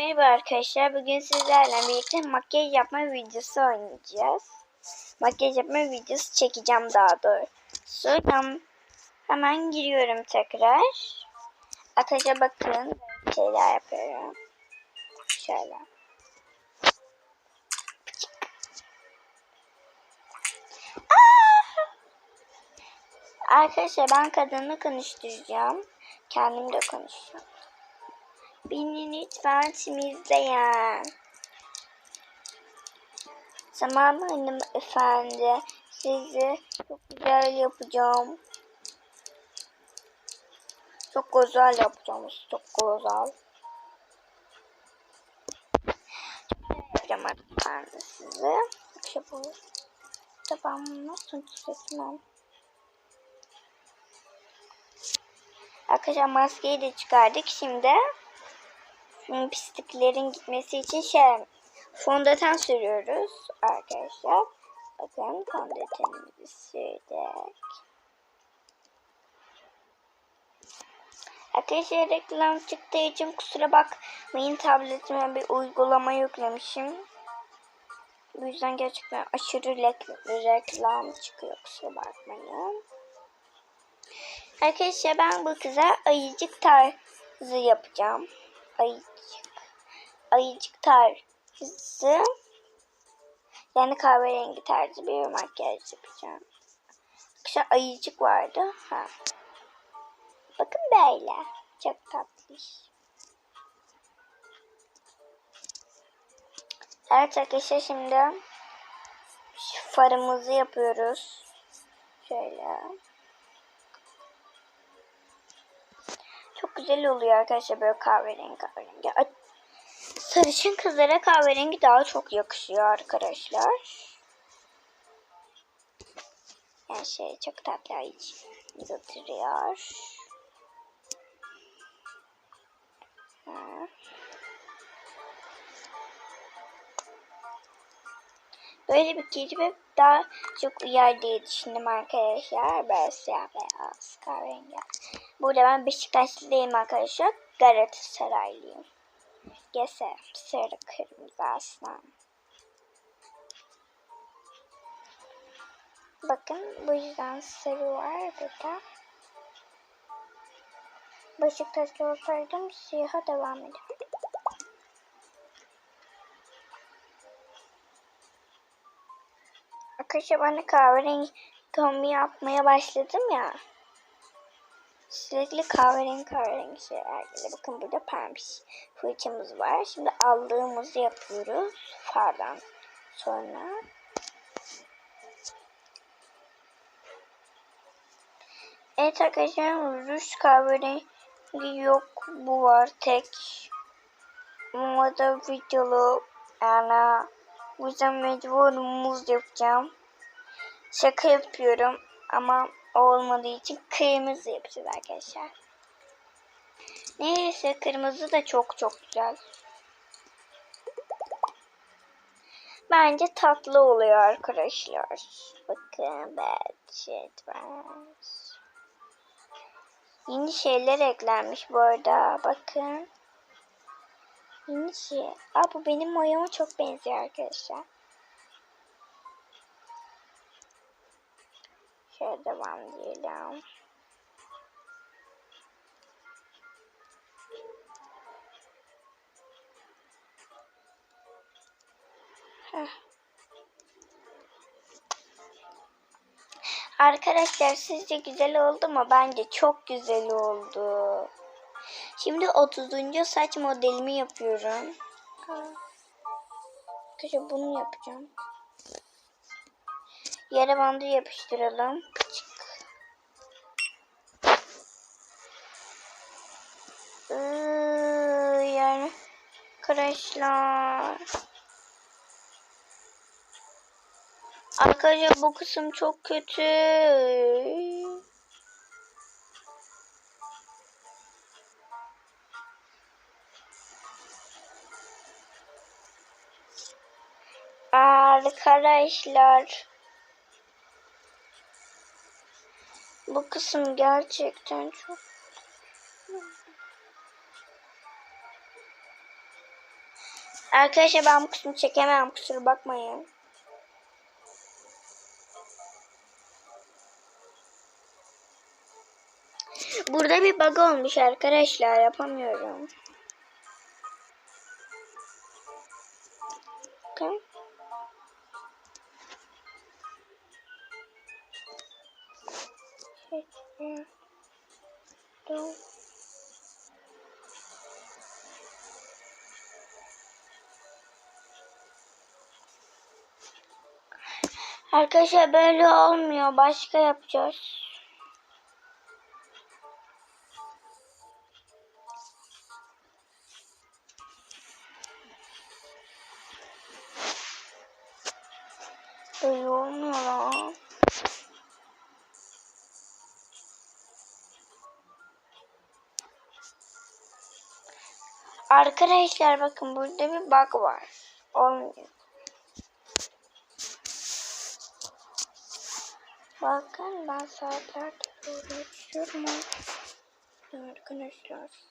Merhaba arkadaşlar. Bugün sizlerle birlikte makyaj yapma videosu oynayacağız. Makyaj yapma videosu çekeceğim daha doğrusu. Hem- Hemen giriyorum tekrar. Arkadaşlar bakın şeyler yapıyorum. Şöyle. Aa! Arkadaşlar ben kadını konuşturacağım. Kendim de konuşacağım. Beni lütfen temizleyin. Tamam hanım efendi. Sizi çok güzel yapacağım. Çok güzel yapacağım. Çok güzel. Yapacağım efendi size. Şey bu. Tamam nasıl çekmem. Arkadaşlar maskeyi de çıkardık. Şimdi pisliklerin gitmesi için şey fondöten sürüyoruz arkadaşlar. Bakın fondötenimizi sürdük. Arkadaşlar reklam çıktığı için kusura bakmayın tabletime bir uygulama yüklemişim. Bu yüzden gerçekten aşırı rek- reklam çıkıyor kusura bakmayın. Arkadaşlar ben bu kıza ayıcık tarzı yapacağım. Ayıcık. Ayıcık tarzı. Yani kahverengi tarzı bir makyaj yapacağım. Arkadaşlar ayıcık vardı. Ha. Bakın böyle. Çok tatlı. Evet arkadaşlar şimdi farımızı yapıyoruz. Şöyle. Güzel oluyor arkadaşlar böyle kahverengi kahverengi. Sarışın kızlara kahverengi daha çok yakışıyor arkadaşlar. Yani şey çok tatlı hiç. Ha. Böyle bir kelime daha çok uyar diye düşündüm arkadaşlar. Böyle siyah beyaz kahverengi. Burada ben Beşiktaşlıyım arkadaşlar. Galatasaraylıyım. Gese sarı kırmızı aslan. Bakın bu yüzden sarı var burada. Beşiktaşlı olsaydım siyaha devam ederdim. Arkadaşlar ben de kahverengi kombi yapmaya başladım ya. Sürekli kahverengi kahverengi şeyler geliyor. Bakın burada pembe fırçamız var. Şimdi aldığımızı yapıyoruz fardan sonra. Evet arkadaşlar ruj kahverengi yok. Bu var tek. Ama da videolu yani bu yüzden mecbur muz yapacağım. Şaka yapıyorum ama olmadığı için kırmızı yapacağız arkadaşlar. Neyse kırmızı da çok çok güzel. Bence tatlı oluyor arkadaşlar. Bakın budget var. Yeni şeyler eklenmiş bu arada. Bakın. Yeni şey. Aa, bu benim boyama çok benziyor arkadaşlar. Şöyle devam diyelim. Heh. Arkadaşlar sizce güzel oldu mu? Bence çok güzel oldu. Şimdi 30. saç modelimi yapıyorum. Arkadaşlar bunu yapacağım. Yere bandı yapıştıralım. Çık. Yani arkadaşlar. Arkadaşlar bu kısım çok kötü. Arkadaşlar. Kısım gerçekten çok Arkadaşlar ben bu kısmı çekemem kusura bakmayın. Burada bir bug olmuş arkadaşlar yapamıyorum. Arkadaşlar böyle olmuyor. Başka yapacağız. Böyle olmuyor lan. Arkadaşlar bakın burada bir bug var. Olmuyor. Bakın ben saatlerdir uğraşıyorum. Arkadaşlar.